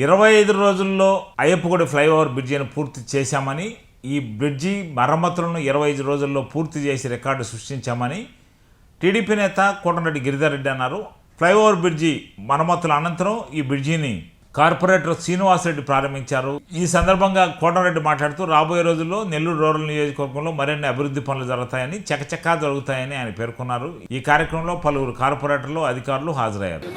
ఇరవై ఐదు రోజుల్లో అయ్యప్పగుడి ఫ్లైఓవర్ బ్రిడ్జిని పూర్తి చేశామని ఈ బ్రిడ్జి మరమ్మతులను ఇరవై ఐదు రోజుల్లో పూర్తి చేసి రికార్డు సృష్టించామని టీడీపీ నేత కోటరెడ్డి గిరిధర్ రెడ్డి అన్నారు. ఫ్లైఓవర్ బ్రిడ్జి మరమ్మతుల అనంతరం ఈ బ్రిడ్జిని కార్పొరేటర్ శ్రీనివాసరెడ్డి ప్రారంభించారు. ఈ సందర్భంగా కోటరెడ్డి మాట్లాడుతూ రాబోయే రోజుల్లో నెల్లూరు రూరల్ నియోజకవర్గంలో మరిన్ని అభివృద్ధి పనులు జరుగుతాయని చకచకా జరుగుతాయని ఆయన పేర్కొన్నారు. ఈ కార్యక్రమంలో పలువురు కార్పొరేటర్లు అధికారులు హాజరయ్యారు.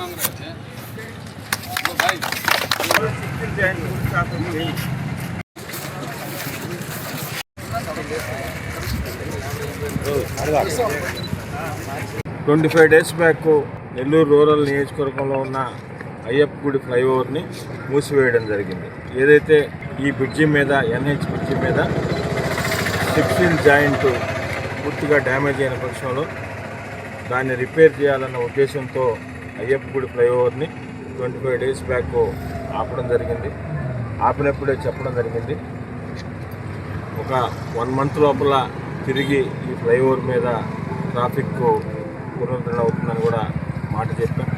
Twenty five days back Nellore rural నియోజకవర్గంలో ఉన్న అయ్యప్ప గుడి ఫ్లైఓవర్ని మూసివేయడం జరిగింది. ఏదైతే ఈ బ్రిడ్జి మీద ఎన్హెచ్ బ్రిడ్జి మీద సిక్స్టీన్ జాయింట్ పూర్తిగా డ్యామేజ్ అయిన పక్షంలో దాన్ని రిపేర్ చేయాలన్న ఉద్దేశంతో అయ్యప్ప గుడి ఫ్లైఓవర్ని ట్వంటీ ఫైవ్ డేస్ బ్యాక్ ఆపడం జరిగింది. ఆపినప్పుడే చెప్పడం జరిగింది. ఒక వన్ మంత్ లోపల తిరిగి ఈ ఫ్లైఓవర్ మీద ట్రాఫిక్ పునరుద్ధరణ అవుతుందని కూడా మాట చెప్పాం.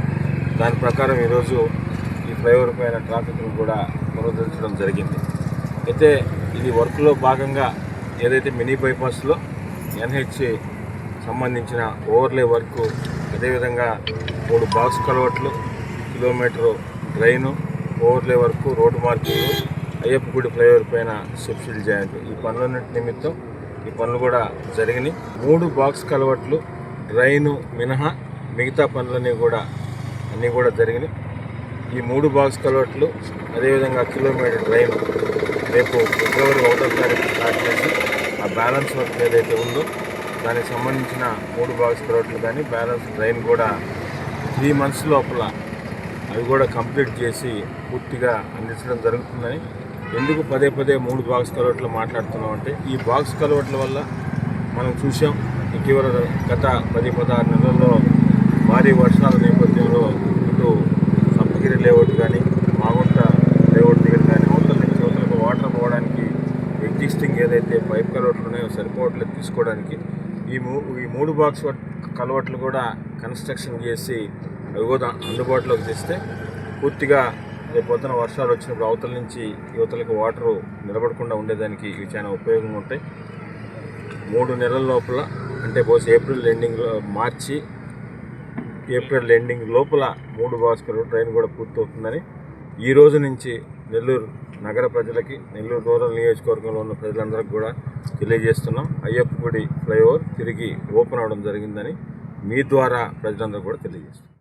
దాని ప్రకారం ఈరోజు ఈ ఫ్లైఓవర్ పైన ట్రాఫిక్ను కూడా పునరుద్ధరించడం జరిగింది. అయితే ఇది వర్క్లో భాగంగా ఏదైతే మినీ బైపాస్లో ఎన్హెచ్ సంబంధించిన ఓవర్లే వర్క్ అదేవిధంగా మూడు బాక్స్ కలవట్లు కిలోమీటరు డ్రైను ఓవర్లే వరకు రోడ్డు మార్కింగ్ అయ్యప్ప గుడి ఫ్లైఓవర్ పైన సబ్సిడీ చేయండి ఈ పనులన్నింటి నిమిత్తం ఈ పనులు కూడా జరిగినాయి. మూడు బాక్స్ కలవట్లు డ్రైను మినహా మిగతా పనులన్నీ కూడా అన్నీ కూడా జరిగినాయి. ఈ మూడు బాక్స్ కలవట్లు అదేవిధంగా కిలోమీటర్ డ్రైన్ రేపు ఫిబ్రవరి ఒకటో తారీఖు స్టార్ట్ చేసి ఆ బ్యాలెన్స్ వర్క్ ఏదైతే ఉందో దానికి సంబంధించిన మూడు బాక్స్ కలవట్లు కానీ బ్యాలెన్స్ డ్రైన్ కూడా త్రీ మంత్స్ లోపల అవి కూడా కంప్లీట్ చేసి పూర్తిగా అందించడం జరుగుతుందని ఎందుకు పదే పదే మూడు బాక్స్ కలవట్లు మాట్లాడుతున్నాం అంటే ఈ బాక్స్ కలవట్ల వల్ల మనం చూసాం ఇటీవల గత పది పదహారు నెలల్లో భారీ వర్షాల నేపథ్యంలో ఇటు సప్తగిరి లేఅవుట్ కానీ మాగుంట లేఅవుట్ దగ్గర కానీ అవతల నుంచి అవతలకు వాటర్ పోవడానికి ఎగ్జిస్టింగ్ ఏదైతే పైప్ కలవట్లు ఉన్నాయో సరిపోవట్లేదు తీసుకోవడానికి ఈ మూ ఈ మూడు బాక్స్ కలవట్లు కూడా కన్స్ట్రక్షన్ చేసి అవి కూడా అందుబాటులోకి తెస్తే పూర్తిగా రేపు పొద్దున వర్షాలు వచ్చినప్పుడు అవతల నుంచి యువతలకు వాటరు నిలబడకుండా ఉండేదానికి ఇవి చాలా ఉపయోగంగా ఉంటాయి. మూడు నెలల లోపల అంటే బహుశా ఏప్రిల్ ఎండింగ్లో మార్చి ఏప్రిల్ ఎండింగ్ లోపల మూడు భాస్కర్ ట్రైన్ కూడా పూర్తవుతుందని ఈ రోజు నుంచి నెల్లూరు నగర ప్రజలకి నెల్లూరు రూరల్ నియోజకవర్గంలో ఉన్న ప్రజలందరికీ కూడా తెలియజేస్తున్నాం. అయ్యప్ప గుడి ఫ్లైఓవర్ తిరిగి ఓపెన్ అవడం జరిగిందని మీ ద్వారా ప్రజలందరూ కూడా తెలియజేస్తున్నాం.